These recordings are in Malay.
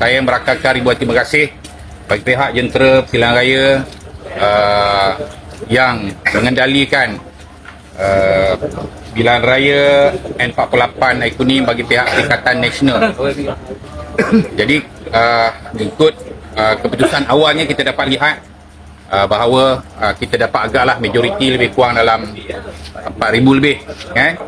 Saya merakamkan ribuan terima kasih. Bagi pihak jentera pilihan raya uh, yang mengendalikan uh, pilihan raya N48 Ikuning bagi pihak Ikatan Nasional. Jadi uh, ikut uh, keputusan awalnya kita dapat lihat uh, bahawa uh, kita dapat agaklah majoriti lebih kurang dalam 4,000 lebih kan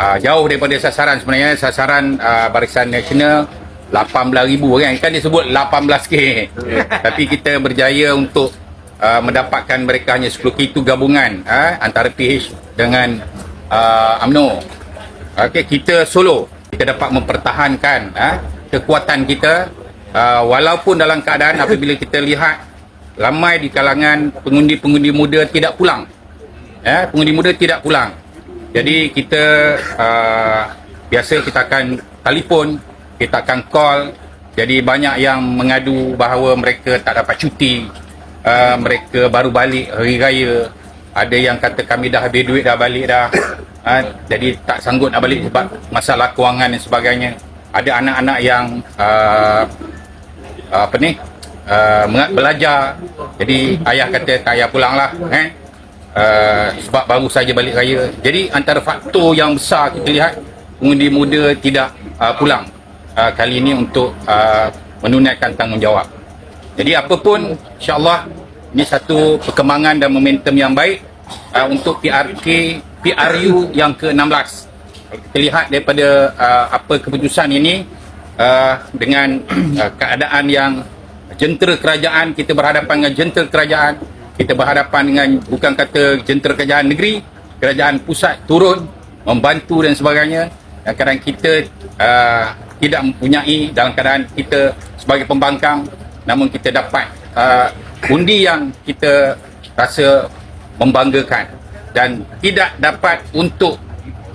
uh, jauh daripada sasaran. Sebenarnya sasaran uh, Barisan Nasional 18,000 kan kan disebut 18k tapi kita berjaya untuk uh, mendapatkan mereka hanya 10k itu gabungan uh, antara PH dengan uh, UMNO Okey, kita solo. Kita dapat mempertahankan uh, kekuatan kita uh, walaupun dalam keadaan apabila kita lihat ramai di kalangan pengundi-pengundi muda tidak pulang. Eh, pengundi muda tidak pulang. Jadi kita uh, biasa kita akan telefon kita akan call. Jadi banyak yang mengadu bahawa mereka tak dapat cuti. Uh, mereka baru balik hari raya. Ada yang kata kami dah habis duit dah balik dah. Uh, jadi tak sanggup nak balik sebab masalah kewangan dan sebagainya. Ada anak-anak yang uh, apa ni uh, belajar. Jadi ayah kata tak payah pulang lah. Eh? uh, sebab baru saja balik raya. Jadi antara faktor yang besar kita lihat pengundi muda tidak uh, pulang uh, kali ini untuk uh, menunaikan tanggungjawab. Jadi apapun insyaAllah ini satu perkembangan dan momentum yang baik uh, untuk PRK PRU yang ke-16. Kita lihat daripada uh, apa keputusan ini uh, dengan uh, keadaan yang jentera kerajaan kita berhadapan dengan jentera kerajaan kita berhadapan dengan bukan kata jentera kerajaan negeri kerajaan pusat turun membantu dan sebagainya. Dan kadang kita uh, tidak mempunyai dalam keadaan kita sebagai pembangkang namun kita dapat uh, undi yang kita rasa membanggakan dan tidak dapat untuk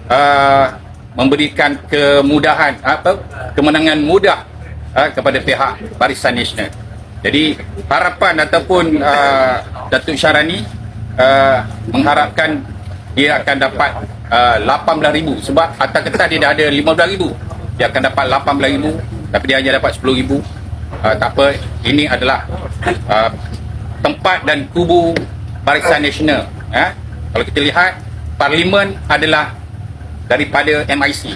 uh, memberikan kemudahan apa kemenangan mudah uh, kepada pihak Barisan Nasional. Jadi harapan ataupun uh, Datuk Syarani uh, mengharapkan dia akan dapat uh, 18,000 sebab atas kertas dia dah ada 15,000 dia akan dapat 18,000 tapi dia hanya dapat 10,000 uh, tak apa. Ini adalah uh, tempat dan kubu Barisan Nasional eh? kalau kita lihat parlimen adalah daripada MIC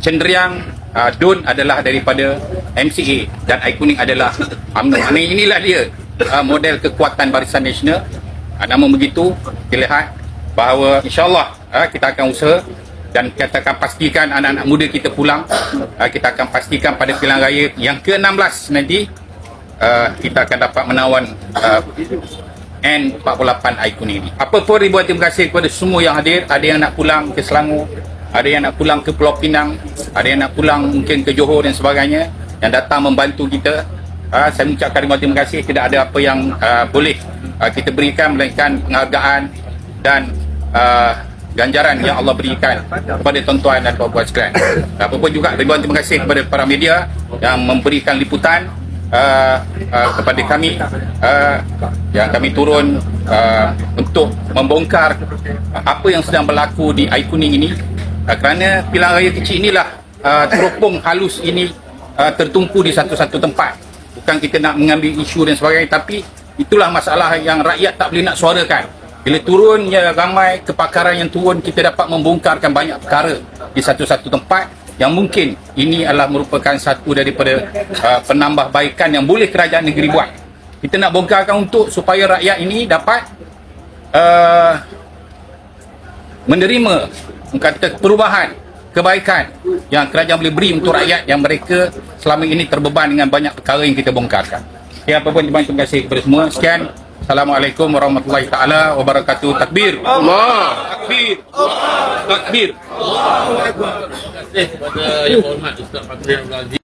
cenderang uh, DUN adalah daripada MCA dan Ikuning adalah UMNO. Ini inilah dia uh, model kekuatan Barisan Nasional. Uh, namun begitu kita lihat bahawa insyaAllah uh, kita akan usaha dan kita akan pastikan anak-anak muda kita pulang uh, kita akan pastikan pada pilihan raya yang ke-16 nanti uh, kita akan dapat menawan uh, N48 Ikuning ini. Apa pun ribuan terima kasih kepada semua yang hadir. Ada yang nak pulang ke Selangor, ada yang nak pulang ke Pulau Pinang, ada yang nak pulang mungkin ke Johor dan sebagainya yang datang membantu kita. Uh, saya mengucapkan ribuan terima kasih. Tidak ada apa yang boleh kita berikan melainkan penghargaan dan uh, ganjaran yang Allah berikan kepada tuan-tuan dan puan-puan sekalian. Apa pun juga ribuan terima kasih kepada para media yang memberikan liputan uh, uh, kepada kami uh, yang kami turun uh, untuk membongkar apa yang sedang berlaku di Aikuning ini. Uh, kerana pilihan raya kecil inilah uh, teropong halus ini uh, tertumpu di satu-satu tempat. Bukan kita nak mengambil isu dan sebagainya tapi itulah masalah yang rakyat tak boleh nak suarakan bila turunnya ramai kepakaran yang turun kita dapat membongkarkan banyak perkara di satu-satu tempat yang mungkin ini adalah merupakan satu daripada uh, penambahbaikan yang boleh kerajaan negeri buat. Kita nak bongkarkan untuk supaya rakyat ini dapat uh, menerima kata perubahan kebaikan yang kerajaan boleh beri untuk rakyat yang mereka selama ini terbeban dengan banyak perkara yang kita bongkarkan. Ya, apa pun terima kasih kepada semua. Sekian. Assalamualaikum warahmatullahi taala wabarakatuh. Takbir. Allah. Takbir. Allah. Takbir. terima kasih kepada yang hormat Ustaz Fakri Abdul Aziz